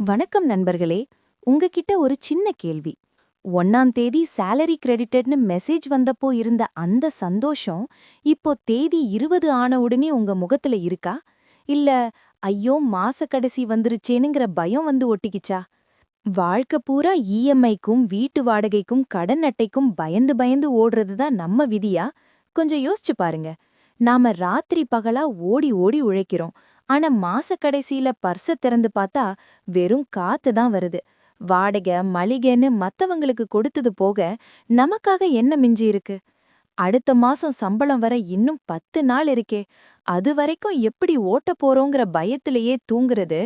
வணக்கம் நண்பர்களே உங்ககிட்ட ஒரு சின்ன கேள்வி. ஒன்னாம் தேதி சேலரி கிரெடிட்டட்னு மெசேஜ் வந்தப்போ இருந்த அந்த சந்தோஷம் இப்போ தேதி இருபது ஆன உடனே உங்க முகத்துல இருக்கா? இல்ல ஐயோ மாச கடைசி வந்துருச்சேனுங்கிற பயம் வந்து ஒட்டிக்கிச்சா? வாழ்க்கை பூரா இஎம்ஐக்கும் வீட்டு வாடகைக்கும் கடன் அட்டைக்கும் பயந்து பயந்து ஓடுறது தான் நம்ம விதியா? கொஞ்சம் யோசிச்சு பாருங்க. நாம ராத்திரி பகலா ஓடி ஓடி உழைக்கிறோம். ஆனா மாச கடைசியில பர்ஸ திறந்து பார்த்தா வெறும் காத்து தான் வருது. வாடகை மளிகைன்னு மத்தவங்களுக்கு கொடுத்தது போக நமக்காக என்ன மிஞ்சி இருக்கு? அடுத்த மாசம் சம்பளம் வர இன்னும் பத்து நாள் இருக்கே. அது வரைக்கும் எப்படி ஓட்ட போறோங்கிற பயத்திலேயே தூங்குறது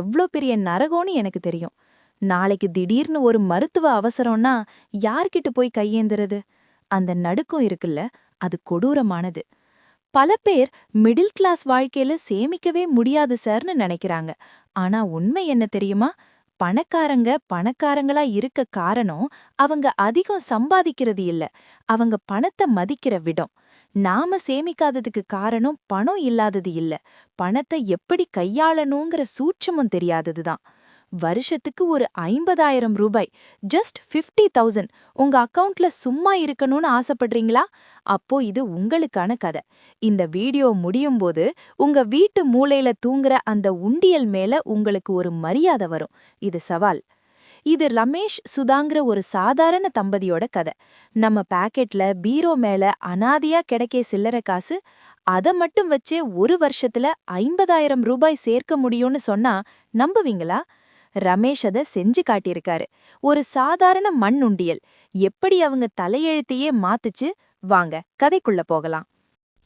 எவ்ளோ பெரிய நரகோன்னு எனக்கு தெரியும். நாளைக்கு திடீர்னு ஒரு மருத்துவ அவசரம்னா யார்கிட்ட போய் கையேந்துறது? அந்த நடுக்கம் இருக்குல்ல அது கொடூரமானது. பல பேர் மிடில் கிளாஸ் வாழ்க்கையில சேமிக்கவே முடியாது சார்னு நினைக்கிறாங்க. ஆனா உண்மை என்ன தெரியுமா? பணக்காரங்க பணக்காரங்களா இருக்க காரணம் அவங்க அதிகம் சம்பாதிக்கிறது இல்ல. அவங்க பணத்தை மதிக்கிற விடம். நாம சேமிக்காததுக்கு காரணம் பணம் இல்லாதது இல்ல. பணத்தை எப்படி கையாளணுங்கிற சூட்சமும் தெரியாததுதான் வருஷத்துக்கு ஒரு ஐம்பதாயிரம் ரூபாய் ஜஸ்ட் ஃபிஃப்டி தௌசண்ட் உங்க அக்கவுண்ட்ல சும்மா இருக்கணும்னு ஆசைப்படுறீங்களா? அப்போ இது உங்களுக்கான கதை. இந்த வீடியோ முடியும் போது உங்க வீட்டு மூலையில தூங்குற அந்த உண்டியல் மேல உங்களுக்கு ஒரு மரியாதை வரும். இது சவால். இது ரமேஷ் சுதாங்கிற ஒரு சாதாரண தம்பதியோட கதை. நம்ம பாக்கெட்ல பீரோ மேல அனாதியா கிடைக்கே சில்லற காசு அத மட்டும் வச்சே ஒரு வருஷத்துல ஐம்பதாயிரம் ரூபாய் சேர்க்க முடியும்னு சொன்னா நம்புவீங்களா? ரமேஷ் அத செஞ்சு காட்டியிருக்காரு. ஒரு சாதாரண மண் உண்டியல். எப்படி அவங்க தலையெழுத்தையே மாத்துச்சு? வாங்க கதைக்குள்ள போகலாம்.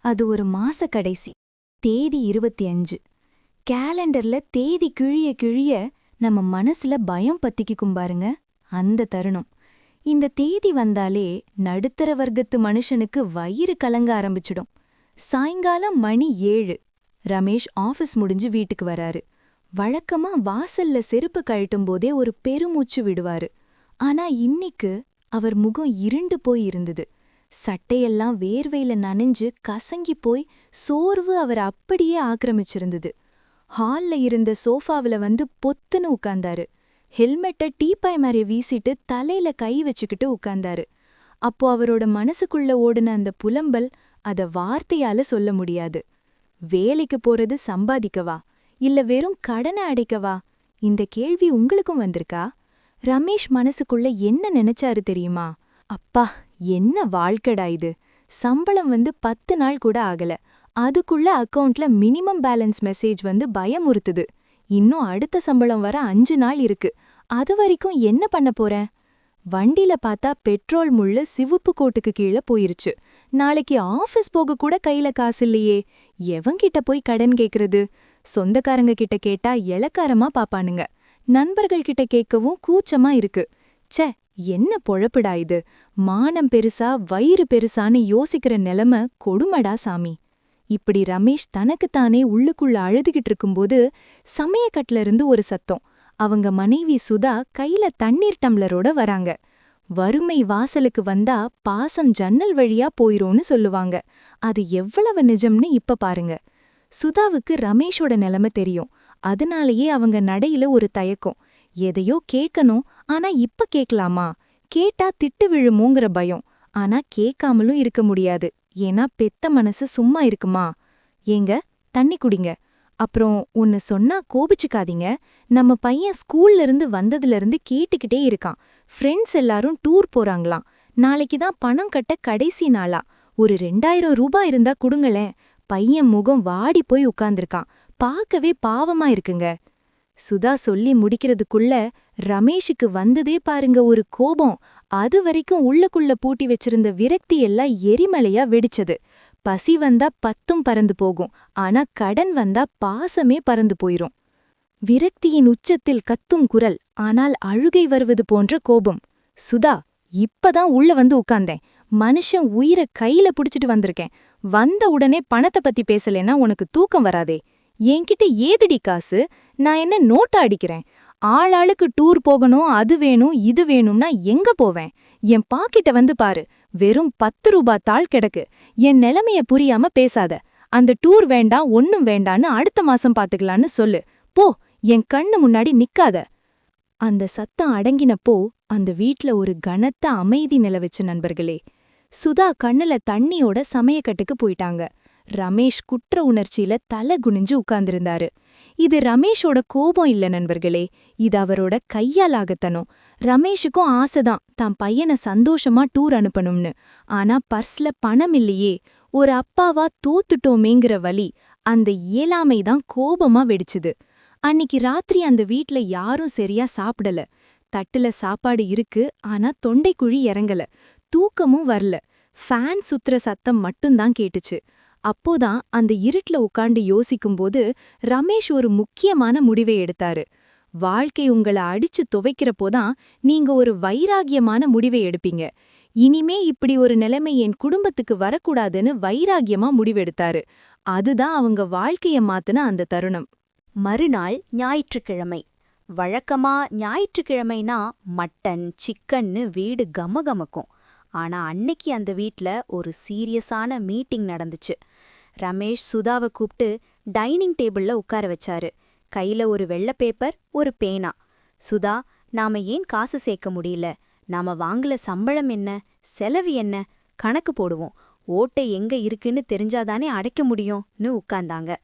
அது ஒரு மாச கடைசி தேதி இருபத்தி அஞ்சு. கேலண்டர்ல தேதி கிழிய கிழிய நம்ம மனசுல பயம் பத்திக்கிக்கும் பாருங்க அந்த தருணம். இந்த தேதி வந்தாலே நடுத்தர வர்க்கத்து மனுஷனுக்கு வயிறு கலங்க ஆரம்பிச்சிடும். சாயங்காலம் மணி ஏழு. ரமேஷ் ஆஃபீஸ் முடிஞ்சு வீட்டுக்கு வராரு. வழக்கமா வாசல்ல செருப்பு கழட்டும் போதே ஒரு பெருமூச்சு விடுவாரு. ஆனா இன்னிக்கு அவர் முகம் இருண்டு போய் இருந்தது. சட்டையெல்லாம் வேர்வையில நனைஞ்சு கசங்கி போய் சோர்வு அவர் அப்படியே ஆக்கிரமிச்சிருந்தது. ஹால்ல இருந்த சோஃபாவுல வந்து பொத்துன்னு உட்கார்ந்தாரு. ஹெல்மெட்டை டீப்பாய் மாதிரி வீசிட்டு தலையில கை வச்சுக்கிட்டு உட்கார்ந்தாரு. அப்போ அவரோட மனசுக்குள்ள ஓடுன அந்த புலம்பல் அத வார்த்தையால சொல்ல முடியாது. வேலைக்கு போறது சம்பாதிக்கவா? இல்ல வெறும் கடனை அடைக்கவா இந்த கேள்வி உங்களுக்கும் வந்திருக்கா? ரமேஷ் மனசுக்குள்ள என்ன நினைச்சாரு தெரியுமா? அப்பா என்ன வாழ்க்கடா இது. சம்பளம் வந்து பத்து நாள் கூட ஆகல. அதுக்குள்ள அக்கவுண்ட்ல மினிமம் பேலன்ஸ் மெசேஜ் வந்து பயமுறுத்துது. இன்னும் அடுத்த சம்பளம் வர அஞ்சு நாள் இருக்கு. அது வரைக்கும் என்ன பண்ண போறேன்? வண்டில பார்த்தா பெட்ரோல் முள்ளு சிவப்பு கோட்டுக்கு கீழே போயிருச்சு. நாளைக்கு ஆபீஸ் போக கூட கையில காசு இல்லையே. எவங்கிட்ட போய் கடன் கேக்குறது? சொந்தக்காரங்க கிட்ட கேட்டா இளக்காரமா பாப்பானுங்க. நண்பர்கள் கிட்ட கேட்கவும் கூச்சமா இருக்கு. ச்சே என்ன பொழப்புடா இது? மானம் பெருசா வயிறு பெருசான்னு யோசிக்கிற நிலைமை கொடுமடா சாமி. இப்படி ரமேஷ் தனக்குத்தானே உள்ளுக்குள்ள அழுதுகிட்டு இருக்கும்போது சமயக்கட்டுல இருந்து ஒரு சத்தம். அவங்க மனைவி சுதா கையில தண்ணீர் டம்ளரோட வராங்க. வறுமை வாசலுக்கு வந்தா பாசம் ஜன்னல் வழியா போயிரும்னு சொல்லுவாங்க. அது எவ்வளவு நிஜம்னு இப்ப பாருங்க. சுதாவுக்கு ரமேஷோட நிலைமை தெரியும். அதனாலேயே அவங்க நடையில ஒரு தயக்கம். எதையோ கேட்கணும் ஆனா இப்ப கேட்கலாமா? கேட்டா திட்டு விழுமோங்கிற பயம். ஆனா கேட்காமலும் இருக்க முடியாது. ஏன்னா பெத்த மனசு சும்மா இருக்குமா? ஏங்க தண்ணி குடிங்க. அப்புறம் ஒன்னு சொன்னா கோபிச்சுக்காதீங்க. நம்ம பையன் ஸ்கூல்ல இருந்து வந்ததுல இருந்து கேட்டுக்கிட்டே இருக்கான். ஃப்ரெண்ட்ஸ் எல்லாரும் டூர் போறாங்களாம். நாளைக்கு தான் பணம் கட்ட கடைசி நாளா. ஒரு ரெண்டாயிரம் ரூபாய் இருந்தா குடுங்களேன். பையன் முகம் வாடி போய் உட்கார்ந்திருக்கான். பார்க்கவே பாவமா இருக்குங்க. சுதா சொல்லி முடிக்கிறதுக்குள்ள ரமேஷுக்கு வந்ததே பாருங்க ஒரு கோபம். அது வரைக்கும் உள்ளக்குள்ள பூட்டி வச்சிருந்த விரக்தி எல்லாம் எரிமலையா வெடிச்சது. பசி வந்தா பத்தும் பறந்து போகும். ஆனா கடன் வந்தா பாசமே பறந்து போயிரும். விரக்தியின் உச்சத்தில் கத்தும் குரல் ஆனால் அழுகை வருவது போன்ற கோபம். சுதா இப்பதான் உள்ள வந்து உட்கார்ந்தேன். மனுஷன் உயிரை கையில புடிச்சிட்டு வந்திருக்கேன். வந்த உடனே பணத்தை பத்தி பேசலன்னா உனக்கு தூக்கம் வராதே. என்கிட்ட ஏதுடி காசு? நான் என்ன நோட்டா அடிக்கிறேன்? ஆளாளுக்கு டூர் போகணும் அது வேணும் இது வேணும்னா எங்க போவேன்? என் பாக்கிட்ட வந்து பாரு. வெறும் பத்து ரூபா தாள் கிடக்கு. என் நிலைமைய புரியாம பேசாத. அந்த டூர் வேண்டாம் ஒன்னும் வேண்டான்னு அடுத்த மாசம் பாத்துக்கலான்னு சொல்லு. போ என் கண்ணு முன்னாடி நிக்காத. அந்த சத்தம் அடங்கினப்போ அந்த வீட்ல ஒரு கனத்த அமைதி நிலவுச்சு நண்பர்களே. சுதா கண்ணுல தண்ணியோட சமயக்கட்டுக்கு போயிட்டாங்க. ரமேஷ் குற்ற உணர்ச்சியில தலை குனிஞ்சு உட்கார்ந்திருந்தாரு. இது ரமேஷோட கோபம் இல்ல நண்பர்களே இது அவரோட கையாலாகத்தனம் ரமேஷுக்கும் ஆசைதான் தான் பையனை சந்தோஷமா டூர் அனுப்பணும்னு. ஆனா பர்ஸ்ல பணம் இல்லையே ஒரு அப்பாவா தோத்துட்டோமேங்கிற வழி அந்த இயலாமை தான் கோபமா வெடிச்சுது. அன்னிக்கு ராத்திரி அந்த வீட்ல யாரும் சரியா சாப்பிடல. தட்டுல சாப்பாடு இருக்கு ஆனா தொண்டைக்குழி இறங்கல. தூக்கமும் வரல. ஃபேன் சுத்துற சத்தம் மட்டும்தான் கேட்டுச்சு. அப்போதான் அந்த இருட்ல உட்காந்து யோசிக்கும்போது ரமேஷ் ஒரு முக்கியமான முடிவை எடுத்தாரு. வாழ்க்கை உங்கள அடிச்சு துவைக்கிறப்போதான் நீங்க ஒரு வைராகியமான முடிவை எடுப்பீங்க. இனிமே இப்படி ஒரு நிலைமை என் குடும்பத்துக்கு வரக்கூடாதுன்னு வைராகியமா முடிவெடுத்தாரு. அதுதான் அவங்க வாழ்க்கைய மாத்துன அந்த தருணம். மறுநாள் ஞாயிற்றுக்கிழமை. வழக்கமா ஞாயிற்றுக்கிழமைனா மட்டன் சிக்கன்னு வீடு கமகமக்கும். ஆனா அன்னைக்கு அந்த வீட்ல ஒரு சீரியஸான மீட்டிங் நடந்துச்சு. ரமேஷ் சுதாவை கூப்பிட்டு டைனிங் டேபிள்ல உட்கார வச்சாரு. கையில ஒரு வெள்ள பேப்பர் ஒரு பேனா. சுதா நாம ஏன் காசு சேர்க்க முடியல? நாம வாங்கல சம்பளம் என்ன? செலவு என்ன? கணக்கு போடுவோம். ஓட்டை எங்க இருக்குன்னு தெரிஞ்சாதானே அடைக்க முடியும்னு உட்கார்ந்தாங்க.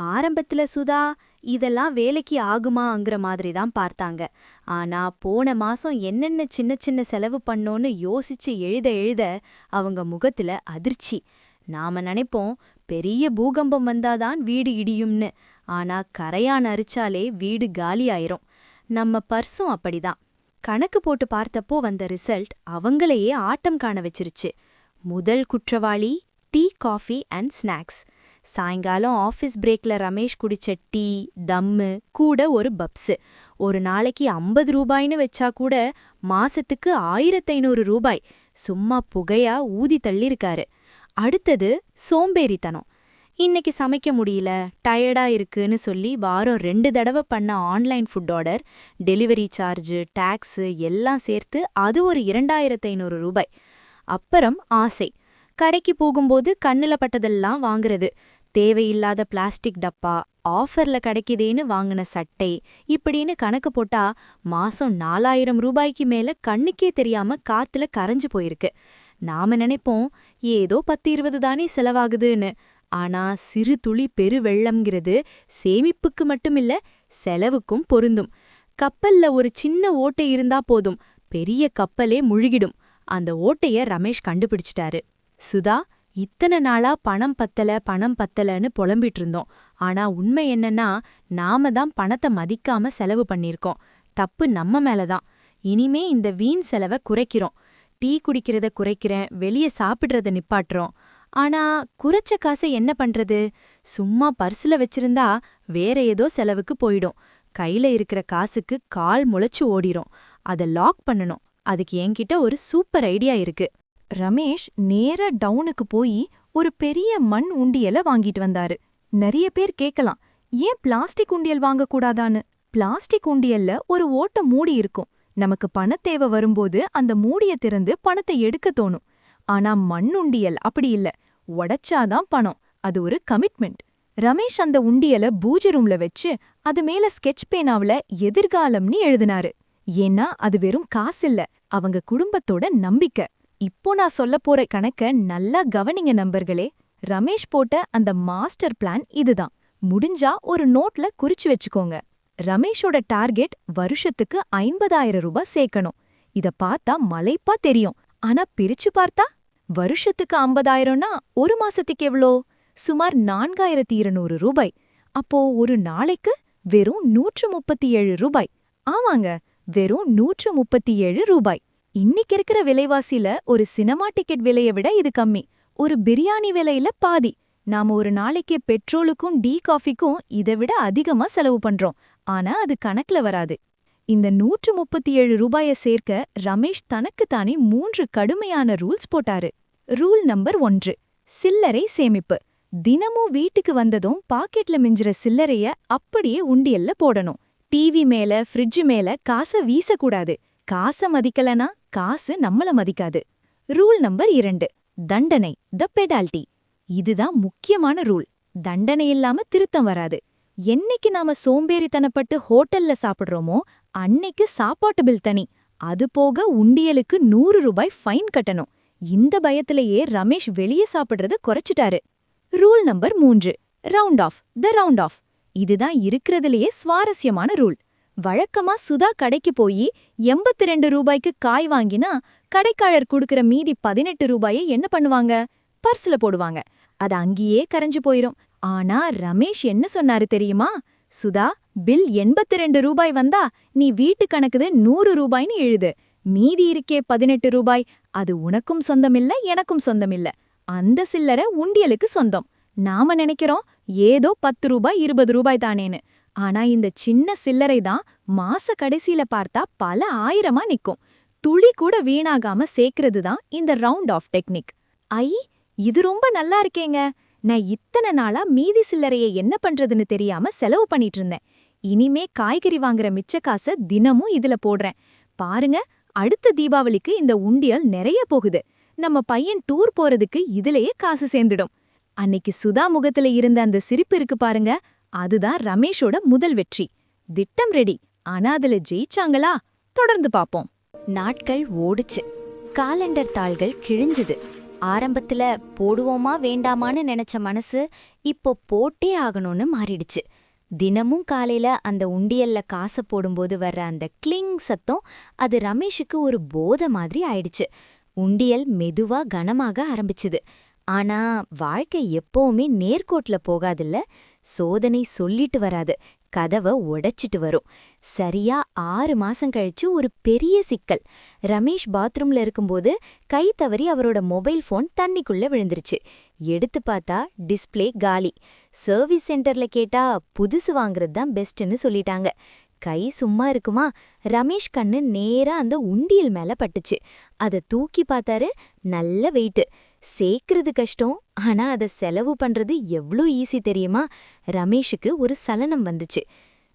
ஆரம்பத்துல சுதா இதெல்லாம் வேலைக்கு ஆகுமாங்கிற மாதிரி தான் பார்த்தாங்க. ஆனா போன மாசம் என்னென்ன சின்ன சின்ன செலவு பண்ணோன்னு யோசிச்சு எழுத எழுத அவங்க முகத்துல அதிர்ச்சி. நாம நினைப்போம் பெரிய பூகம்பம் வந்தாதான் வீடு இடியும்னு. ஆனா கரையான் அரிச்சாலே வீடு காலி ஆயிரும். நம்ம பர்சும் அப்படிதான். கணக்கு போட்டு பார்த்தப்போ வந்த ரிசல்ட் அவங்களையே ஆட்டம் காண வச்சிருச்சு. முதல் குற்றவாளி டீ காஃபி அண்ட் ஸ்நாக்ஸ். சாயங்காலம் ஆஃபீஸ் பிரேக்ல ரமேஷ் குடிச்ச டீ தம்மு கூட ஒரு பப்ஸு. ஒரு நாளைக்கு ஐம்பது ரூபாய்னு வச்சா கூட மாசத்துக்கு ஆயிரத்தைநூறு ரூபாய். சும்மா புகையா ஊதி தள்ளிருக்காரு. அடுத்தது சோம்பேறித்தனம். இன்னைக்கு சமைக்க முடியல டயர்டா இருக்குன்னு சொல்லி வாரம் ரெண்டு தடவை பண்ண online food order delivery charge tax எல்லாம் சேர்த்து அது ஒரு இரண்டாயிரத்து ஐநூறு ரூபாய். அப்புறம் ஆசை. கடைக்கு போகும்போது கண்ணுல பட்டதெல்லாம் வாங்குறது. தேவையில்லாத பிளாஸ்டிக் டப்பா ஆஃபர்ல கிடைக்குதேன்னு வாங்கின சட்டை இப்படின்னு கணக்கு போட்டா மாசம் நாலாயிரம் ரூபாய்க்கு மேல கண்ணுக்கே தெரியாம காத்துல கரைஞ்சு போயிருக்கு. நாம நினைப்போம் ஏதோ பத்து இருபது தானே செலவாகுதுன்னு. ஆனா சிறு துளி பெரு வெள்ளம்ங்கிறது சேமிப்புக்கு மட்டுமில்ல செலவுக்கும் பொருந்தும். கப்பல்ல ஒரு சின்ன ஓட்டை இருந்தா போதும் பெரிய கப்பலே முழுகிடும். அந்த ஓட்டைய ரமேஷ் கண்டுபிடிச்சிட்டாரு. சுதா இத்தனை நாளா பணம் பத்தல பணம் பத்தலன்னு புலம்பிட்டு இருந்தோம் ஆனா உண்மை என்னன்னா நாம தான் பணத்தை மதிக்காம செலவு பண்ணிருக்கோம் தப்பு நம்ம மேலதான். இனிமே இந்த வீண் செலவை குறைக்கிறோம். டீ குடிக்கிறத குறைக்கிறேன் வெளிய சாப்பிடுறத நிப்பாட்டுறோம். ஆனா குறைச்ச காசை என்ன பண்றது? சும்மா பர்சுல வச்சிருந்தா வேற ஏதோ செலவுக்கு போயிடும். கையில இருக்கிற காசுக்கு கால் முளைச்சு ஓடிரும். அத லாக் பண்ணணும். அதுக்கு என்கிட்ட ஒரு சூப்பர் ஐடியா இருக்கு. ரமேஷ் நேரா டவுனுக்கு போய் ஒரு பெரிய மண் உண்டியல வாங்கிட்டு வந்தாரு. நிறைய பேர் கேக்கலாம் ஏன் பிளாஸ்டிக் உண்டியல் வாங்கக்கூடாதான்னு? பிளாஸ்டிக் உண்டியல்ல ஒரு ஓட்ட மூடி இருக்கும். நமக்கு பணத்தேவை வரும்போது அந்த மூடிய திறந்து பணத்தை எடுக்க தோணும். ஆனா மண் உண்டியல் அப்படி இல்ல. உடைச்சாதான் பணம். அது ஒரு கமிட்மெண்ட் ரமேஷ் அந்த உண்டியல பூஜை ரூம்ல வச்சு அது மேல ஸ்கெட்ச் பேனாவுல எதிர்காலம்னு எழுதினாரு. ஏன்னா அது வெறும் காசு இல்ல அவங்க குடும்பத்தோட நம்பிக்கை. இப்போ நான் சொல்ல போற கணக்க நல்லா கவனிங்க நம்பர்களே ரமேஷ் போட்ட அந்த மாஸ்டர் பிளான் இதுதான். முடிஞ்சா ஒரு நோட்ல குறிச்சு வச்சுக்கோங்க. ரமேஷோட டார்கெட் வருஷத்துக்கு ஐம்பதாயிரம் ரூபாய் சேர்க்கணும். இத பார்த்தா மலைப்பா தெரியும். ஆனா பிரிச்சு பார்த்தா? வருஷத்துக்கு ஐம்பதாயிரம்னா ஒரு மாசத்துக்கு எவ்வளோ சுமார் நான்காயிரத்தி இருநூறு ரூபாய். அப்போ ஒரு நாளைக்கு வெறும் நூற்று முப்பத்தி ஏழு ரூபாய். ஆமாங்க வெறும் நூற்று முப்பத்தி ஏழு ரூபாய். இன்னைக்கு இருக்கிற விலைவாசில ஒரு சினிமா டிக்கெட் விலையை விட இது கம்மி. ஒரு பிரியாணி விலையில பாதி. நாம ஒரு நாளைக்கு பெட்ரோலுக்கும் டீ காஃபிக்கும் இதை விட அதிகமா செலவு பண்றோம். ஆனா அது கணக்குல வராது. இந்த நூற்று முப்பத்தி ஏழு ரூபாய சேர்க்க ரமேஷ் தனக்குத்தானே மூன்று கடுமையான ரூல்ஸ் போட்டாரு. ரூல் நம்பர் ஒன்று சில்லறை சேமிப்பு. தினமும் வீட்டுக்கு வந்ததும் பாக்கெட்ல மிஞ்சுற சில்லறைய அப்படியே உண்டியல்ல போடணும். டிவி மேல ஃப்ரிட்ஜு மேல காசை வீசக்கூடாது. காச மதிக்கலனா காசு நம்மள மதிக்காது. ரூல் நம்பர் இரண்டு தண்டனை த பெடால்டி இதுதான் முக்கியமான ரூல். தண்டனை இல்லாம திருத்தம் வராது. என்னைக்கு நாம சோம்பேறித்தனப்பட்டு ஹோட்டல்ல சாப்பிடுறோமோ அன்னைக்கு சாப்பாட்டு பில் தனி. அது போக உண்டியலுக்கு நூறு ரூபாய் ஃபைன் கட்டணும். இந்த பயத்திலேயே ரமேஷ் வெளியே சாப்பிடுறத குறைச்சிட்டாரு. ரூல் நம்பர் மூன்று round off the round off இதுதான் இருக்கிறதுலேயே சுவாரஸ்யமான ரூல். வழக்கமா சுதா கடைக்கு போய் எண்பத்தி ரெண்டு ரூபாய்க்கு காய் வாங்கினா கடைக்காரர் கொடுக்கிற மீதி பதினெட்டு ரூபாயை என்ன பண்ணுவாங்க? பர்ஸ்ல போடுவாங்க. அது அங்கேயே கரைஞ்சு போயிரும். ஆனா ரமேஷ் என்ன சொன்னாரு தெரியுமா? சுதா பில் எண்பத்தி ரெண்டு ரூபாய் வந்தா நீ வீட்டு கணக்குது நூறு ரூபாய்னு எழுது. மீதி இருக்கே பதினெட்டு ரூபாய். அது உனக்கும் சொந்தமில்ல எனக்கும் சொந்தமில்ல. அந்த சில்லறை உண்டியலுக்கு சொந்தம். நாம நினைக்கிறோம் ஏதோ பத்து ரூபாய் இருபது ரூபாய் தானேன்னு. ஆனா இந்த சின்ன சில்லறை தான் மாச கடைசியில பார்த்தா பல ஆயிரமா நிக்கும். துளி கூட வீணாகாம சேர்க்கறது தான் இந்த ரவுண்ட் ஆஃப் டெக்னிக் ஐ இது ரொம்ப நல்லா இருக்கேங்க. நான் இத்தனை நாளா மீதி சில்லறைய என்ன பண்றதுன்னு தெரியாம செலவு பண்ணிட்டு இருந்தேன். இனிமே காய்கறி வாங்குற மிச்ச காசை தினமும் இதுல போடுறேன். பாருங்க அடுத்த தீபாவளிக்கு இந்த உண்டியல் நிறைய போகுது. நம்ம பையன் டூர் போறதுக்கு இதுலயே காசு சேர்ந்துடும். அன்னைக்கு சுதா முகத்துல இருந்த அந்த சிரிப்பு இருக்கு பாருங்க. அதுதான் ரமேஷோட முதல் வெற்றி. திட்டம் ரெடி. ஆனா அதுல ஜெயிச்சாங்களா? தொடர்ந்து பாப்போம். நாட்கள் ஓடுச்சு. காலண்டர் தாள்கள் கிழிஞ்சுது. ஆரம்பத்துல போடுவோமா வேண்டாமான்னு நினைச்ச மனசு இப்போ போட்டே ஆகணும்னு மாறிடுச்சு. தினமும் காலையில அந்த உண்டியல்ல காசை போடும்போது வர்ற அந்த கிளிங் சத்தம் அது ரமேஷுக்கு ஒரு போத மாதிரி ஆயிடுச்சு. உண்டியல் மெதுவா கனமாக ஆரம்பிச்சுது. ஆனா வாழ்க்கை எப்பவுமே நேர்கோட்ல போகாதில்ல? சோதனை சொல்லிட்டு வராது. கதவை உடைச்சிட்டு வரும். சரியா ஆறு மாசம் கழிச்சு ஒரு பெரிய சிக்கல். ரமேஷ் பாத்ரூம்ல இருக்கும்போது கை தவறி அவரோட மொபைல் ஃபோன் தண்ணிக்குள்ள விழுந்துருச்சு. எடுத்து பார்த்தா டிஸ்பிளே காலி. சர்வீஸ் சென்டர்ல கேட்டா புதுசு வாங்குறது தான் பெஸ்ட்னு சொல்லிட்டாங்க. கை சும்மா இருக்குமா? ரமேஷ் கண்ணு நேரா அந்த உண்டியல் மேல பட்டுச்சு. அத தூக்கி பார்த்தாரு நல்ல வெயிட்டு சேர்க்கறது கஷ்டம் ஆனா அத செலவு பண்றது எவ்ளோ ஈஸி தெரியுமா? ரமேஷுக்கு ஒரு சலனம் வந்துச்சு.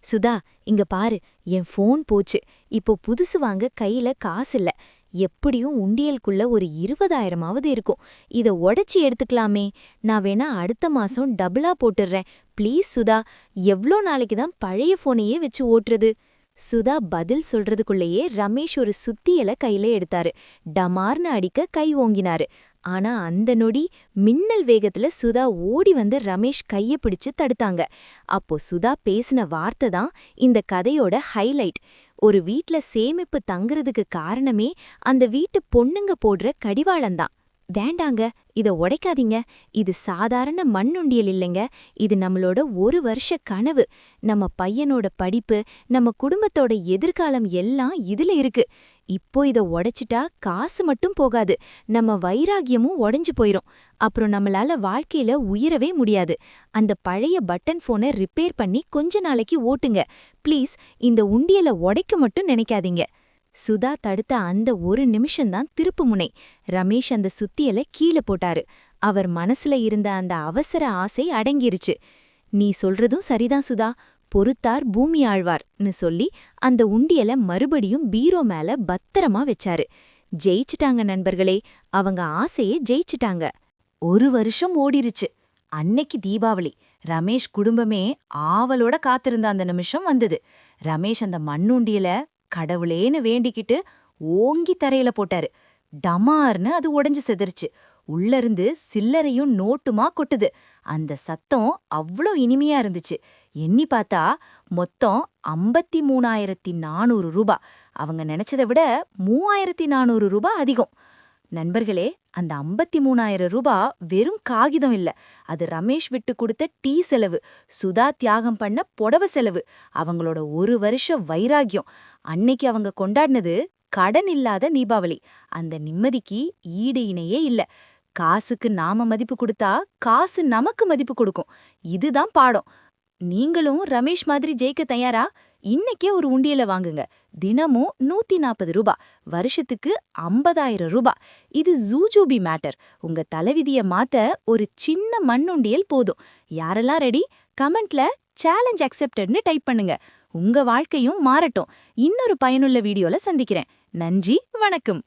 சுதா இங்க பாரு என் ஃபோன் போச்சு. இப்போ புதுசு வாங்க கையில காசு இல்ல. எப்படியும் உண்டியலுக்குள்ள ஒரு இருபதாயிரமாவது இருக்கும். இத உடச்சி எடுத்துக்கலாமே. நான் வேணா அடுத்த மாசம் டபுளா போட்டுடுறேன் ப்ளீஸ் சுதா எவ்ளோ நாளைக்கு தான் பழைய ஃபோனையே வச்சு ஓட்டுறது? சுதா பதில் சொல்றதுக்குள்ளேயே ரமேஷ் ஒரு சுத்தியல கையில எடுத்தாரு. டமார்னு அடிக்க கை ஓங்கினாரு. ஆனா அந்த நொடி மின்னல் வேகத்துல சுதா ஓடி வந்து ரமேஷ் கைய பிடிச்சு தடுத்தாங்க. அப்போ சுதா பேசின வார்த்தை தான் இந்த கதையோட ஹைலைட். ஒரு வீட்ல சேமிப்பு தங்குறதுக்கு காரணமே அந்த வீட்டு பொண்ணுங்க போடுற கடிவாளம்தான் வேண்டாங்க இத உடைக்காதீங்க. இது சாதாரண மண்ணுண்டியல் இல்லைங்க. இது நம்மளோட ஒரு வருஷ கனவு. நம்ம பையனோட படிப்பு நம்ம குடும்பத்தோட எதிர்காலம் எல்லாம் இதுல இருக்கு. இப்போ இத உடைச்சிட்டா காசு மட்டும் போகாது. நம்ம வைராகியமும் உடைஞ்சு போயிரும். அப்புறம் நம்மளால வாழ்க்கையில உயரவே முடியாது. அந்த பழைய பட்டன் போனை ரிப்பேர் பண்ணி கொஞ்ச நாளைக்கு ஓட்டுங்க. ப்ளீஸ் இந்த உண்டியல உடைக்க மட்டும் நினைக்காதீங்க. சுதா தடுத்த அந்த ஒரு நிமிஷம்தான் திருப்புமுனை ரமேஷ் அந்த சுத்தியல கீழே போட்டாரு. அவர் மனசுல இருந்த அந்த அவசர ஆசை அடங்கிருச்சு. நீ சொல்றதும் சரிதான் சுதா. பொறுத்தார் பூமி ஆழ்வார்னு சொல்லி அந்த உண்டியல மறுபடியும் பீரோ மேல பத்திரமா வச்சாரு. ஜெயிச்சிட்டாங்க நண்பர்களே. அவங்க ஆசையே ஜெயிச்சிட்டாங்க. ஒரு வருஷம் ஓடிருச்சு. அன்னைக்கு தீபாவளி. ரமேஷ் குடும்பமே ஆவலோட காத்திருந்த அந்த நிமிஷம் வந்தது. ரமேஷ் அந்த மண்ணுண்டியல கடவுளேன்னு வேண்டிக்கிட்டு ஓங்கி தரையில போட்டாரு. டமார்னு அது உடைஞ்சு செதறிச்சு உள்ள இருந்து சில்லறையும் நோட்டுமா கொட்டுது. அந்த சத்தம் அவ்ளோ இனிமையா இருந்துச்சு. எண்ணி பார்த்தா மொத்தம் ஐம்பத்தி மூணாயிரத்தி நானூறு ரூபா. அவங்க நினைச்சதை விட மூவாயிரத்தி நானூறு ரூபா அதிகம். நண்பர்களே அந்த ஐம்பத்தி மூணாயிரம் ரூபா வெறும் காகிதம் இல்ல. அது ரமேஷ் விட்டு கொடுத்த டீ செலவு. சுதா தியாகம் பண்ண புடவ செலவு. அவங்களோட ஒரு வருஷ வைராகியம் அன்னைக்கு அவங்க கொண்டாடினது கடன் இல்லாத தீபாவளி. அந்த நிம்மதிக்கு ஈடு இணையே இல்ல. காசுக்கு நாம மதிப்பு கொடுத்தா காசு நமக்கு மதிப்பு கொடுக்கும். இதுதான் பாடம். நீங்களும் ரமேஷ் மாதிரி ஜெயிக்க தயாரா? இன்னைக்கே ஒரு உண்டியல வாங்குங்க. தினமும் நூத்தி நாற்பது ரூபா. வருஷத்துக்கு ஐம்பதாயிரம் ரூபா. இது ஜூஜூபி மேட்டர். உங்க தலைவிதிய மாத்த ஒரு சின்ன மண்ணுண்டியல் போதும். யாரெல்லாம் ரெடி? கமெண்ட்ல சேலஞ்ச் அக்செப்டட்னு டைப் பண்ணுங்க. உங்க வாழ்க்கையும் மாறட்டும். இன்னொரு பயனுள்ள வீடியோல சந்திக்கிறேன். நன்றி வணக்கம்.